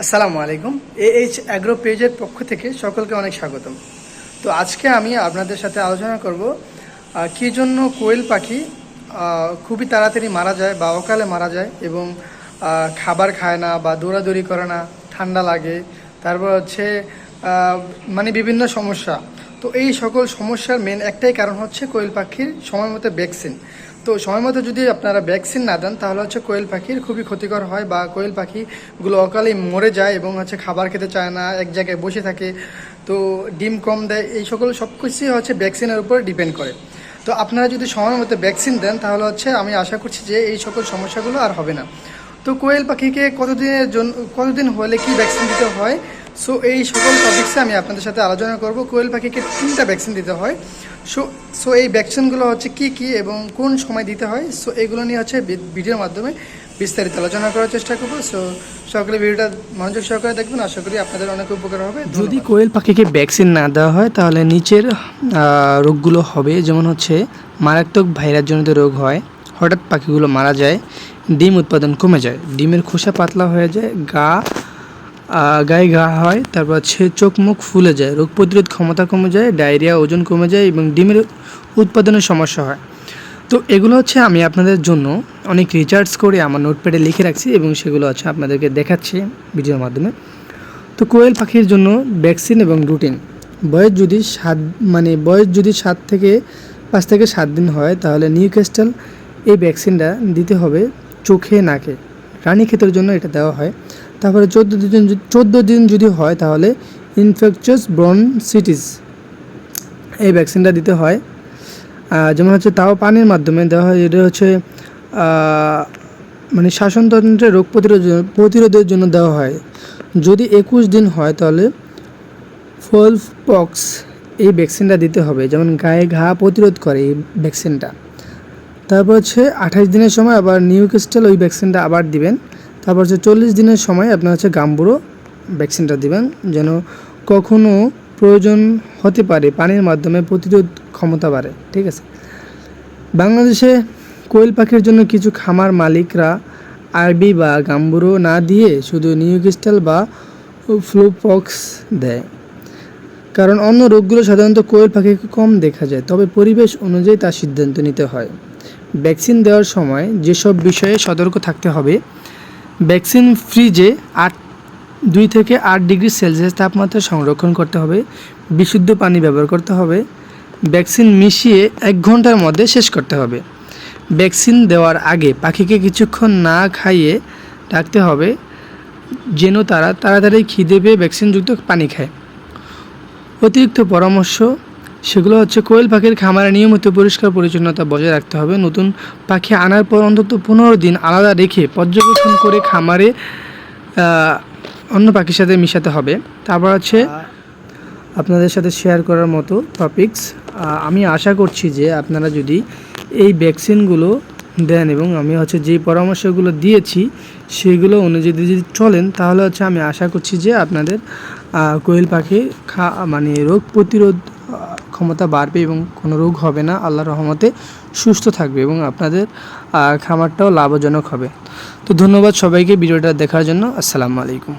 আসসালামু আলাইকুম। A H agro পেজের পক্ষ থেকে সকলকে অনেক স্বাগতম। তো আজকে আমি আপনাদের সাথে আলোচনা করব কী জন্য কোয়েল পাখি খুবই তাড়াতাড়ি মারা যায় বা অকালে মারা যায় এবং খাবার খায় না বা দৌড়াদৌড়ি করে না, ঠান্ডা লাগে, তারপর হচ্ছে মানে বিভিন্ন সমস্যা। তো এই সকল সমস্যার মেন একটাই কারণ হচ্ছে কোয়েল পাখির সময় মতো ভ্যাকসিন তো সময় মতো যদি আপনারা ভ্যাকসিন না দেন, তাহলে হচ্ছে কোয়েল পাখির খুবই ক্ষতিকর হয় বা কোয়েল পাখিগুলো অকালেই মরে যায় এবং হচ্ছে খাবার খেতে চায় না, এক জায়গায় বসে থাকে। তো ডিম কম দেয়, এই সকল সব কিছুই হচ্ছে ভ্যাকসিনের উপর ডিপেন্ড করে। তো আপনারা যদি সময় মতো ভ্যাকসিন দেন, তাহলে হচ্ছে আমি আশা করছি যে এই সকল সমস্যাগুলো আর হবে না। তো কোয়েল পাখিকে কতদিনের জন্য কতদিন হলে কি ভ্যাকসিন দিতে হয়? সো এই সকল টপিক্সে আমি আপনাদের সাথে আলোচনা করব। কোয়েল পাখিকে তিনটা ভ্যাকসিন দিতে হয়। সো সো এই ভ্যাকসিনগুলো হচ্ছে কি কি এবং কোন সময় দিতে হয়? সো এগুলো নিয়ে হচ্ছে ভিডিওর মাধ্যমে বিস্তারিত আলোচনা করার চেষ্টা করব। সো সকলে ভিডিওটা মনোযোগ সহকারে দেখবেন। আশা করি আপনাদের অনেক উপকার হবে। যদি কোয়েল পাখিকে ভ্যাকসিন না দেওয়া হয়, তাহলে নিচের রোগগুলো হবে। যেমন হচ্ছে মারাত্মক ভাইরাসজনিত রোগ হয়। হঠাৎ পাখিগুলো মারা যায়। ডিম উৎপাদন কমে যায়। ডিমের খোসা পাতলা হয়ে যায়। গা গায়ে ঘা হয়, তারপর হচ্ছে চোখ মুখ ফুলে যায়, রোগ প্রতিরোধ ক্ষমতা কমে যায়, ডায়রিয়া, ওজন কমে যায় এবং ডিমের উৎপাদনের সমস্যা হয়। তো এগুলো হচ্ছে আমি আপনাদের জন্য অনেক রিচার্জ করে আমার নোটপ্যাডে লিখে রাখছি এবং সেগুলো হচ্ছে আপনাদেরকে দেখাচ্ছি ভিডিওর মাধ্যমে। তো কোয়েল পাখির জন্য ভ্যাকসিন এবং রুটিন বয়স যদি সাত মানে বয়স যদি সাত থেকে পাঁচ থেকে সাত দিন হয়, তাহলে নিউক্যাস্টাল এই ভ্যাকসিনটা দিতে হবে চোখে, নাকে। রানী ক্ষেতের জন্য এটা দেওয়া হয়। তারপরে চোদ্দ দিন চোদ্দ দিন যদি হয় তাহলে ইনফেকচাস ব্রনসিটিস এই ভ্যাকসিনটা দিতে হয়। যেমন হচ্ছে তাও পানির মাধ্যমে দেওয়া হয়, এটা হচ্ছে মানে শাসনতন্ত্রের রোগ প্রতিরোধ প্রতিরোধের জন্য দেওয়া হয়। যদি একুশ দিন হয় তাহলে ফল পক্স এই ভ্যাকসিনটা দিতে হবে, যেমন গায়ে ঘা প্রতিরোধ করে এই ভ্যাকসিনটা তারপর হচ্ছে আঠাশ দিনের সময় আবার নিউক্রিস্টাল ওই ভ্যাকসিনটা আবার দিবেন। তারপর হচ্ছে চল্লিশ দিনের সময় আপনার হচ্ছে গাম্বুরো ভ্যাকসিনটা দিবেন, যেন কখনো প্রয়োজন হতে পারে, পানির মাধ্যমে প্রতিরোধ ক্ষমতা বাড়ে, ঠিক আছে? বাংলাদেশে কোয়েল পাখির জন্য কিছু খামার মালিকরা আরবি বা গাম্বুরো না দিয়ে শুধু নিউক্রিস্টাল বা ফ্লোপক্স দেয়। কারণ অন্য রোগগুলো সাধারণত কোয়েল পাখিকে কম দেখা যায়, তবে পরিবেশ অনুযায়ী তার সিদ্ধান্ত নিতে হয়। ভ্যাকসিন দেওয়ার সময় যেসব বিষয়ে সতর্ক থাকতে হবে ভ্যাকসিন ফ্রিজে আট, দুই থেকে আট ডিগ্রি সেলসিয়াস তাপমাত্রা সংরক্ষণ করতে হবে, বিশুদ্ধ পানি ব্যবহার করতে হবে, ভ্যাকসিন মিশিয়ে এক ঘণ্টার মধ্যে শেষ করতে হবে। ভ্যাকসিন দেওয়ার আগে পাখিকে কিছুক্ষণ না খাইয়ে রাখতে হবে, যেন তারা তাড়াতাড়ি খিদে পেয়ে ভ্যাকসিনযুক্ত পানি খায়। অতিরিক্ত পরামর্শ সেগুলো হচ্ছে কোয়েল পাখির খামারে নিয়মিত পরিষ্কার পরিচ্ছন্নতা বজায় রাখতে হবে। নতুন পাখি আনার পর অন্তত পনেরো দিন আলাদা রেখে পর্যবেক্ষণ করে খামারে অন্য পাখির সাথে মিশাতে হবে। তারপর হচ্ছে আপনাদের সাথে শেয়ার করার মতো টপিকস আমি আশা করছি যে আপনারা যদি এই ভ্যাকসিনগুলো দেন এবং আমি হচ্ছে যেই পরামর্শগুলো দিয়েছি, সেগুলো অনুযায়ী যদি চলেন, তাহলে হচ্ছে আমি আশা করছি যে আপনাদের কোয়েল পাখি খা মানে রোগ প্রতিরোধ ক্ষমতা বাড়বে এবং কোনো রোগ হবে না, আল্লাহর রহমতে সুস্থ থাকবে এবং আপনাদের খামারটাও লাভজনক হবে। তো ধন্যবাদ সবাইকে ভিডিওটা দেখার জন্য। আসসালামু আলাইকুম।